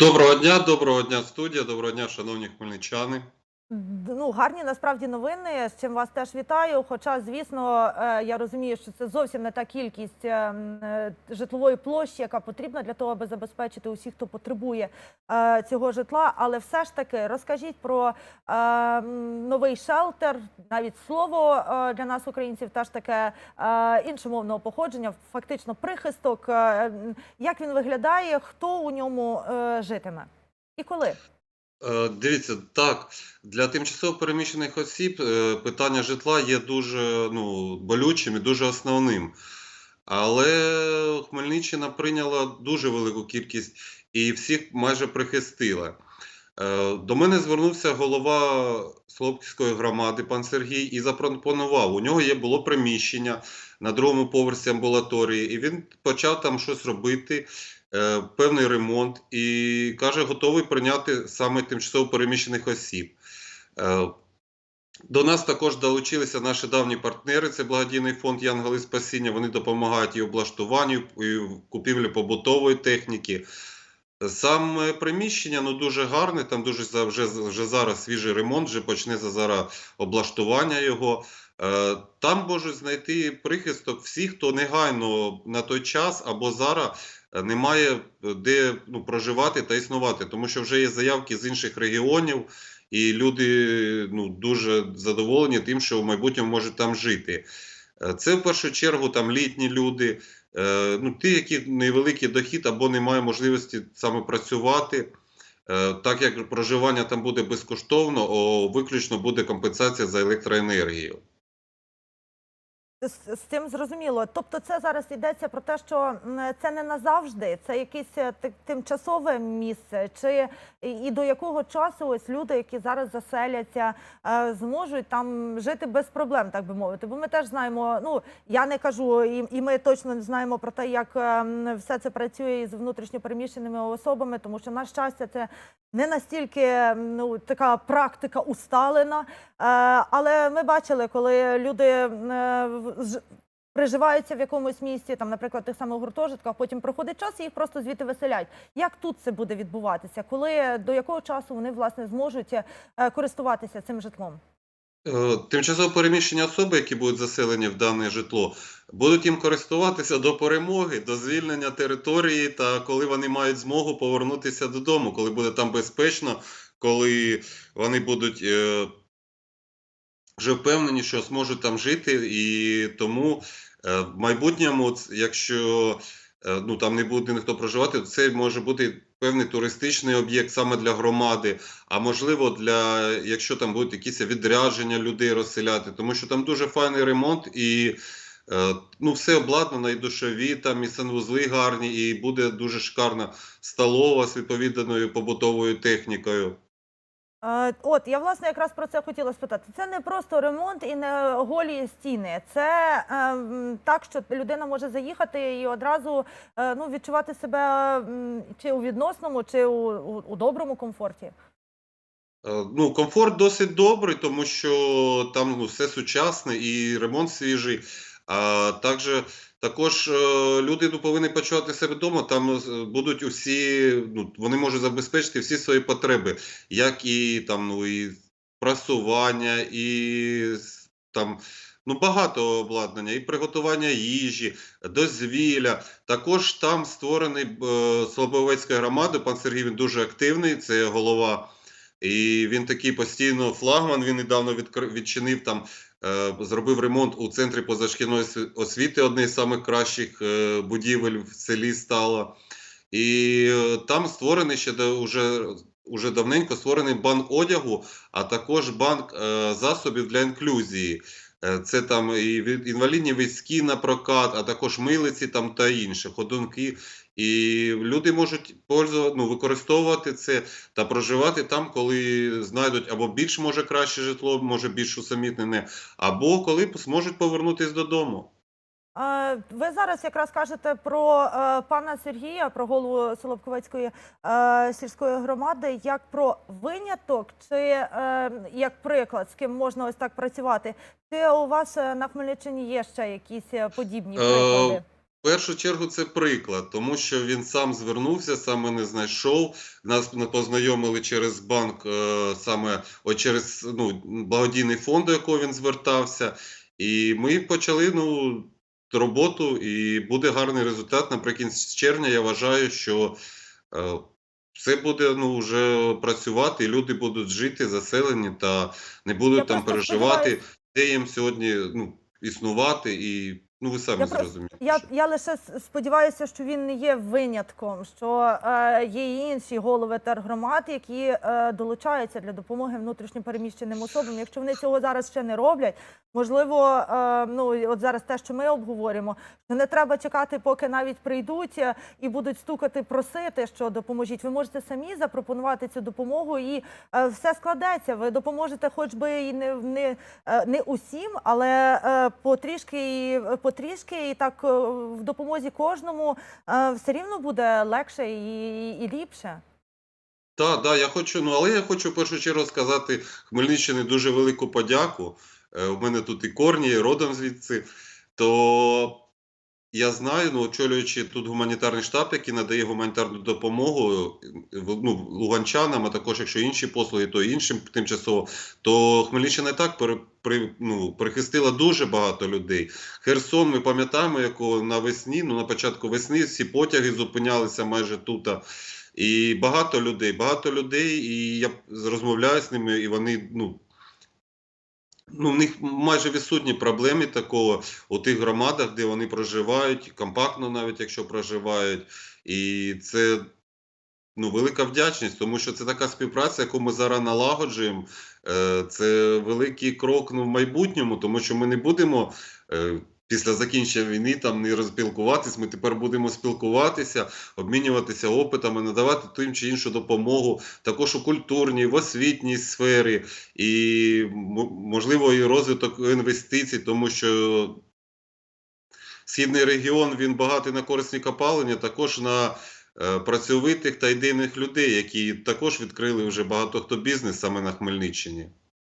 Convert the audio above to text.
Доброго дня, доброго дня, студія, доброго дня, шановні хмельничани. Ну, гарні насправді новини, з чим вас теж вітаю. Хоча, звісно, е, я розумію, що це зовсім не та кількість е, е, житлової площі, яка потрібна для того, аби забезпечити усіх, хто потребує цього житла. Але все ж таки розкажіть про новий шелтер. Навіть слово для нас, українців, теж таке іншомовного походження, фактично прихисток. Як він виглядає, хто у ньому житиме і коли? Е, Дивіться, так, для тимчасово переміщених осіб е, питання житла є дуже ну, болючим і дуже основним. Але Хмельниччина прийняла дуже велику кількість і всіх майже прихистила. Е, До мене звернувся голова Слобідської громади пан Сергій і запропонував. У нього є було приміщення на другому поверсі амбулаторії, і він почав там щось робити, певний ремонт, і каже, готовий прийняти саме тимчасово переміщених осіб. Е, До нас також долучилися наші давні партнери. Це благодійний фонд Янголи Спасіння. Вони допомагають і облаштуванню, і в купівлі побутової техніки. Саме приміщення ну дуже гарне. Там дуже вже, вже зараз свіжий ремонт, вже почнеться зараз облаштування його. Е, Там можуть знайти прихисток всі, хто негайно на той час або зараз е, немає е, де ну, проживати та існувати, тому що вже є заявки з інших регіонів, і люди ну, дуже задоволені тим, що в майбутньому можуть там жити. Е, Це в першу чергу там літні люди, е, ну, ті, які невеликий дохід або немає можливості саме працювати. Так як проживання там буде безкоштовно, виключно буде компенсація за електроенергію. З, з цим зрозуміло. Тобто, це зараз йдеться про те, що це не назавжди, це якесь е, тимчасове місце, чи і до якого часу ось люди, які зараз заселяться, е, зможуть там жити без проблем, так би мовити. Бо ми теж знаємо. Ну я не кажу, і, і ми точно не знаємо про те, як е, все це працює із внутрішньопереміщеними особами, тому що на щастя, це не настільки ну така практика усталена. Але ми бачили, коли люди приживаються в якомусь місці, там, наприклад, тих самих гуртожитках, потім проходить час і їх просто звідти виселяють. Як тут це буде відбуватися? Коли до якого часу вони власне зможуть е, користуватися цим житлом? Е, Тимчасово переміщені особи, які будуть заселені в дане житло, будуть їм користуватися до перемоги, до звільнення території та коли вони мають змогу повернутися додому, коли буде там безпечно, коли вони будуть е, вже впевнені, що зможуть там жити, і тому е, в майбутньому, якщо е, ну, там не буде ніхто проживати, то це може бути певний туристичний об'єкт саме для громади, а можливо, для якщо там будуть якісь відрядження людей розселяти, тому що там дуже файний ремонт і е, ну, все обладнано, і душові, там і санвузли гарні, і буде дуже шикарна столова з відповідною побутовою технікою. Е, От я власне якраз про це хотіла спитати. Це не просто ремонт і не голі стіни. Це е, так, що людина може заїхати і одразу е, ну, відчувати себе чи у відносному, чи у, у, у доброму комфорті. Е, Ну, комфорт досить добрий, тому що там ну, все сучасне і ремонт свіжий. А також, також е, люди ну, повинні почувати себе вдома. Там е, будуть усі, ну, вони можуть забезпечити всі свої потреби, як і там, ну, і прасування, і там. Ну, багато обладнання, і приготування їжі, дозвілля. Також там створений е, Слобовецькою громадою. Пан Сергій він дуже активний, це голова і він такий постійно флагман. Він недавно відкр- відчинив там, зробив ремонт у центрі позашкільної освіти, одне з самих кращих е, будівель в селі стало. І е, там створений ще до, уже, давненько створений банк одягу, а також банк е, засобів для інклюзії. Е, Це там і інвалідні війські на прокат, а також милиці там та інше, ходунки. І люди можуть пользувати, ну, використовувати це та проживати там, коли знайдуть або більш може краще житло, може більш усамітнене, або коли зможуть повернутися додому. Ви зараз якраз кажете про е, пана Сергія, про голову Солобковецької е, сільської громади, як про виняток, чи е, як приклад, з ким можна ось так працювати. Чи у вас на Хмельниччині є ще якісь подібні приклади? В першу чергу це приклад, тому що він сам звернувся, сам мене знайшов. Нас не познайомили через банк, е, саме от через ну, благодійний фонд, до якого він звертався. І ми почали ну, роботу, і буде гарний результат. Наприкінці червня я вважаю, що е, все буде ну, вже працювати, і люди будуть жити заселені та не будуть Я там переживати, сподіваюсь- де їм сьогодні ну, існувати. І ну, ви самі Я зрозумієте. Я, я лише сподіваюся, що він не є винятком, що е, є і інші голови тергромад, які е, долучаються для допомоги внутрішньо переміщеним особам. Якщо вони цього зараз ще не роблять, можливо, е, ну от зараз те, що ми обговорюємо, що не треба чекати, поки навіть прийдуть е, і будуть стукати, просити, що допоможіть. Ви можете самі запропонувати цю допомогу, і е, все складеться. Ви допоможете, хоч би і не, не, е, не усім, але е, потрішки і потрішки, і так е, в допомозі кожному е, все рівно буде легше і, і ліпше. Так, да, я хочу, ну але я хочу в першу чергу сказати Хмельниччині дуже велику подяку. Е, У мене тут і корні, і родом звідси. То я знаю, ну, очолюючи тут гуманітарний штаб, який надає гуманітарну допомогу е, ну, луганчанам, а також якщо інші послуги, то іншим тимчасово, то Хмельниччина і так пере, при, ну, прихистила дуже багато людей. Херсон, ми пам'ятаємо, якого навесні, ну на початку весни всі потяги зупинялися майже тут. І багато людей, багато людей, і я розмовляю з ними, і вони, ну, ну, в них майже відсутні проблеми такого у тих громадах, де вони проживають, компактно навіть якщо проживають. І це ну, велика вдячність, тому що це така співпраця, яку ми зараз налагоджуємо. Е, Це великий крок ну, в майбутньому, тому що ми не будемо. Після закінчення війни там не розпілкуватись, ми тепер будемо спілкуватися, обмінюватися опитами, надавати тим чи іншу допомогу, також у культурній, в освітній сфері, і можливо і розвиток інвестицій, тому що східний регіон він багатий на корисні копалення, також на е, працьовитих та ідейних людей, які також відкрили вже багато хто бізнес саме на Хмельниччині.